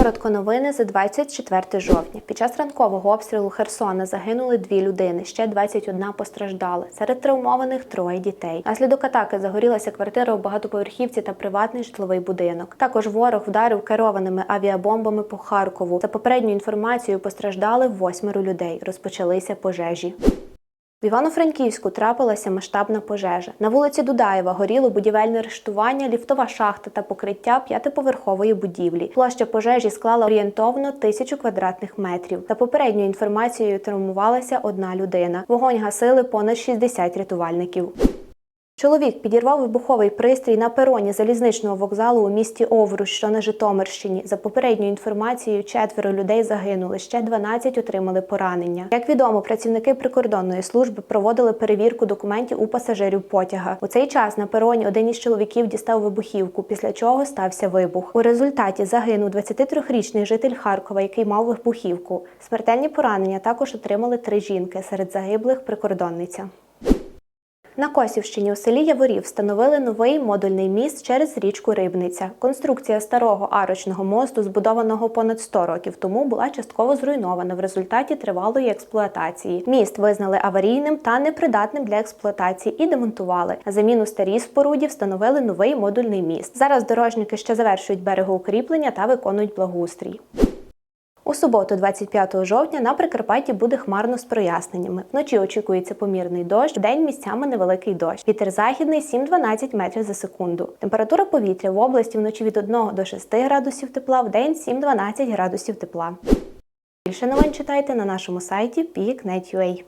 Коротко новини за 24 жовтня. Під час ранкового обстрілу Херсона загинули дві людини, ще 21 постраждали. Серед травмованих троє дітей. Наслідок атаки загорілася квартира у багатоповерхівці та приватний житловий будинок. Також ворог вдарив керованими авіабомбами по Харкову. За попередньою інформацією постраждали восьмеро людей. Розпочалися пожежі. В Івано-Франківську трапилася масштабна пожежа. На вулиці Дудаєва горіло будівельне рештування, ліфтова шахта та покриття п'ятиповерхової будівлі. Площа пожежі склала орієнтовно тисячу квадратних метрів. За попередньою інформацією травмувалася одна людина. Вогонь гасили понад 60 рятувальників. Чоловік підірвав вибуховий пристрій на пероні залізничного вокзалу у місті Овруч, що на Житомирщині. За попередньою інформацією, четверо людей загинули, ще 12 отримали поранення. Як відомо, працівники прикордонної служби проводили перевірку документів у пасажирів потяга. У цей час на пероні один із чоловіків дістав вибухівку, після чого стався вибух. У результаті загинув 23-річний житель Харкова, який мав вибухівку. Смертельні поранення також отримали три жінки. Серед загиблих прикордонниця. На Косівщині у селі Яворів встановили новий модульний міст через річку Рибниця. Конструкція старого арочного мосту, збудованого понад 100 років тому, була частково зруйнована в результаті тривалої експлуатації. Міст визнали аварійним та непридатним для експлуатації і демонтували. На заміну старій споруді встановили новий модульний міст. Зараз дорожники ще завершують берегоукріплення та виконують благоустрій. У суботу, 25 жовтня, на Прикарпатті буде хмарно з проясненнями. Вночі очікується помірний дощ, вдень місцями невеликий дощ. Вітер західний 7-12 метрів за секунду. Температура повітря в області вночі від 1 до 6 градусів тепла, вдень 7-12 градусів тепла. Більше новин читайте на нашому сайті peak.net.ua.